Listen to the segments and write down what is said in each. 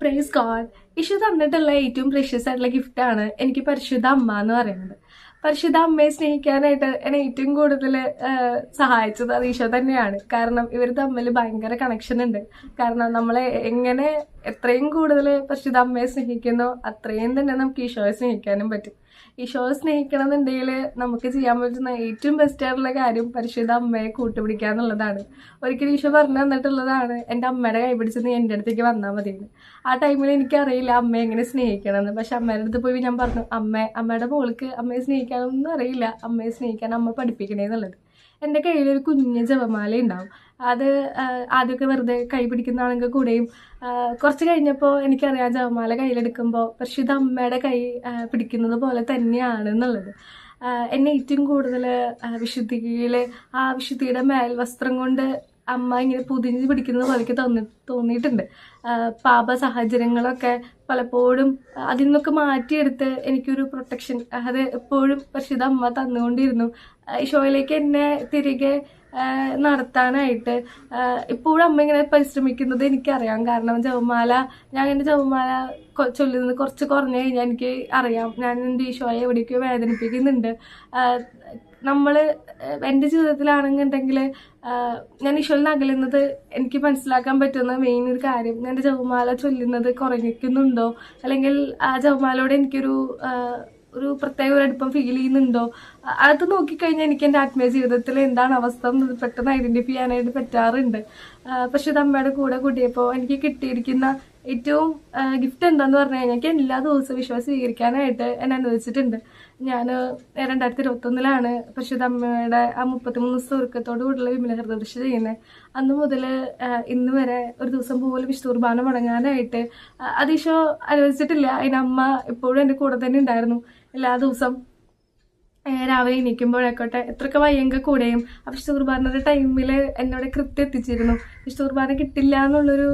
Praise God issue തന്നിട്ടുള്ള ഏറ്റവും precious ആയിട്ടുള്ള ഗിഫ്റ്റാണ് എനിക്ക് പരിശുദ്ധ അമ്മ എന്ന് പറയുന്നത്. പരിശുദ്ധ അമ്മയെ സ്നേഹിക്കാനായിട്ട് എന്നെ ഏറ്റവും കൂടുതൽ സഹായിച്ചത് അത് ഈശോ തന്നെയാണ്. കാരണം ഇവർ തമ്മിൽ ഭയങ്കര കണക്ഷൻ ഉണ്ട്. കാരണം നമ്മളെ എങ്ങനെ എത്രയും കൂടുതൽ പരിശുദ്ധ അമ്മയെ സ്നേഹിക്കുന്നോ അത്രയും തന്നെ നമുക്ക് ഈശോയെ സ്നേഹിക്കാനും പറ്റും. ഈശോയെ സ്നേഹിക്കണം എന്നുണ്ടെങ്കിൽ നമുക്ക് ചെയ്യാൻ പറ്റുന്ന ഏറ്റവും ബെസ്റ്റ് ആയിട്ടുള്ള കാര്യം പരിശുദ്ധ അമ്മയെ കൂട്ടുപിടിക്കുക എന്നുള്ളതാണ്. ഒരിക്കലും ഈശോ പറഞ്ഞു തന്നിട്ടുള്ളതാണ് എന്റെ അമ്മയുടെ കൈ പിടിച്ച് നീ എന്റെ അടുത്തേക്ക് വന്നാൽ മതിയെന്ന്. ആ ടൈമിൽ എനിക്കറിയില്ല അമ്മയെ എങ്ങനെ സ്നേഹിക്കണമെന്ന്. പക്ഷെ അമ്മയുടെ അടുത്ത് പോയി ഞാൻ പറഞ്ഞു അമ്മ അമ്മയുടെ മോൾക്ക് അമ്മയെ സ്നേഹിക്കാനൊന്നും അറിയില്ല. അമ്മയെ സ്നേഹിക്കാൻ അമ്മ പഠിപ്പിക്കണേന്നുള്ളത് എന്റെ കയ്യിലൊരു കുഞ്ഞ് ജപമാല ഉണ്ടാവും. അത് ആദ്യമൊക്കെ വെറുതെ കൈ പിടിക്കുന്നതാണെങ്കിൽ കൂടെയും കുറച്ച് കഴിഞ്ഞപ്പോൾ എനിക്കറിയാം ജപമാല കയ്യിലെടുക്കുമ്പോൾ പരിശുദ്ധ അമ്മയുടെ കൈ പിടിക്കുന്നത് പോലെ തന്നെയാണ് എന്നുള്ളത്. എന്നെ ഏറ്റവും കൂടുതൽ വിശുദ്ധിയിൽ ആ വിശുദ്ധിയുടെ മേൽവസ്ത്രം കൊണ്ട് അമ്മ ഇങ്ങനെ പുതിഞ്ഞ് പിടിക്കുന്നത് പോലെയൊക്കെ തോന്നി തോന്നിയിട്ടുണ്ട്. പാപ സാഹചര്യങ്ങളൊക്കെ പലപ്പോഴും അതിൽ നിന്നൊക്കെ മാറ്റിയെടുത്ത് എനിക്കൊരു പ്രൊട്ടക്ഷൻ അത് എപ്പോഴും പരിശുദ്ധ അമ്മ തന്നുകൊണ്ടിരുന്നു. ഈ ഈശോയിലേക്ക് എന്നെ തിരികെ നടത്താനായിട്ട്. ഇപ്പോഴും അമ്മ ഇങ്ങനെ പരിശ്രമിക്കുന്നത് എനിക്കറിയാം. കാരണം ജവമാല ഞാൻ എന്റെ ജവമാല ചൊല്ലുന്നത് കുറച്ച് കുറഞ്ഞു കഴിഞ്ഞാൽ എനിക്ക് അറിയാം. ഞാൻ എന്റെ ഈശോയെ എവിടേക്കോ വേദനിപ്പിക്കുന്നുണ്ട്. നമ്മൾ എന്റെ ജീവിതത്തിലാണെന്നുണ്ടെങ്കിൽ ഞാൻ ഈശോയിൽ അകലുന്നത് എനിക്ക് മനസ്സിലാക്കാൻ പറ്റുന്ന മെയിൻ ഒരു കാര്യം എന്റെ ജപമാല ചൊല്ലുന്നത് കുറഞ്ഞിരിക്കുന്നുണ്ടോ? അല്ലെങ്കിൽ ആ ജപമാലയോട് എനിക്കൊരു ഒരു പ്രത്യേക ഒരു അടുപ്പം ഫീൽ ചെയ്യുന്നുണ്ടോ? അത് നോക്കിക്കഴിഞ്ഞാൽ എനിക്ക് എന്റെ ആത്മീയ ജീവിതത്തിൽ എന്താണ് അവസ്ഥ എന്ന് പെട്ടെന്ന് ഐഡന്റിഫൈ ചെയ്യാനായിട്ട് പറ്റാറുണ്ട്. അമ്മയുടെ കൂടെ കൂട്ടിയപ്പോൾ എനിക്ക് കിട്ടിയിരിക്കുന്ന ഏറ്റവും ഗിഫ്റ്റ് എന്താന്ന് പറഞ്ഞു കഴിഞ്ഞാൽ എനിക്ക് എല്ലാ ദിവസവും വിശ്വാസം സ്വീകരിക്കാനായിട്ട് എന്നെ അനുവദിച്ചിട്ടുണ്ട്. ഞാൻ രണ്ടായിരത്തി ഇരുപത്തൊന്നിലാണ് പക്ഷെ അമ്മയുടെ ആ മുപ്പത്തിമൂന്ന് ദിവസം ഒരുക്കത്തോടു കൂടിയുള്ള വിമല ഹൃദയദൃശ ചെയ്യുന്നത് അന്ന് മുതൽ ഇന്ന് വരെ ഒരു ദിവസം പോലും വിശുദ്ധ കുർബാന മുടങ്ങാനായിട്ട് അതീശോ അനുവദിച്ചിട്ടില്ല. അതിനമ്മ അമ്മ ഇപ്പോഴും എന്റെ കൂടെ തന്നെ ഉണ്ടായിരുന്നു. എല്ലാ ദിവസം രാവിലെ എണീക്കുമ്പോഴായിക്കോട്ടെ എത്രയൊക്കെ വയ്യെങ്കിൽ കൂടെയും. വിശുദ്ധ കുർബാനയുടെ ടൈമിൽ എന്നോട് കൃത്യം എത്തിച്ചിരുന്നു. കുർബാന കിട്ടില്ല എന്നുള്ളൊരു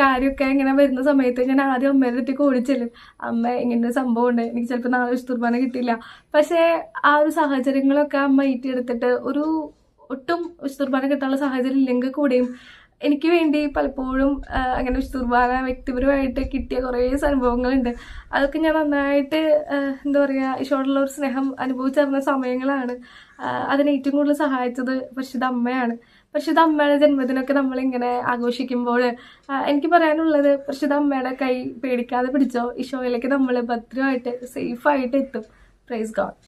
കാര്യമൊക്കെ ഇങ്ങനെ വരുന്ന സമയത്ത് ഞാൻ ആദ്യം അമ്മയുടെ അടുത്തേക്ക് ഓടിച്ചെല്ലും. അമ്മ ഇങ്ങനെ ഒരു സംഭവം ഉണ്ട്. എനിക്ക് ചിലപ്പോൾ നാളെ വിശുദ്ധ കുർബാന കിട്ടില്ല. പക്ഷേ ആ ഒരു സാഹചര്യങ്ങളൊക്കെ അമ്മ ഏറ്റെടുത്തിട്ട് ഒരു ഒട്ടും വിശുദ്ധ കുർബാന കിട്ടാനുള്ള സാഹചര്യം ഇല്ലെങ്കിൽ കൂടെയും എനിക്ക് വേണ്ടി പലപ്പോഴും അങ്ങനെ വിശുദ്ധുർബാന വ്യക്തിപരമായിട്ട് കിട്ടിയ കുറേ അനുഭവങ്ങളുണ്ട് അതൊക്കെ ഞാൻ നന്നായിട്ട് എന്താ പറയുക ഈശോടുള്ള ഒരു സ്നേഹം അനുഭവിച്ചറിഞ്ഞ സമയങ്ങളാണ്. അതിന് ഏറ്റവും കൂടുതൽ സഹായിച്ചത് പരിശുദ്ധ അമ്മയാണ്. പരിശുദ്ധ അമ്മയുടെ ജന്മദിനമൊക്കെ നമ്മളിങ്ങനെ ആഘോഷിക്കുമ്പോൾ എനിക്ക് പറയാനുള്ളത് പരിശുദ്ധ അമ്മയുടെ കൈ പേടിക്കാതെ പിടിച്ചോ ഈശോയിലേക്ക് നമ്മൾ ഭദ്രമായിട്ട് സേഫായിട്ട് എത്തും. Praise God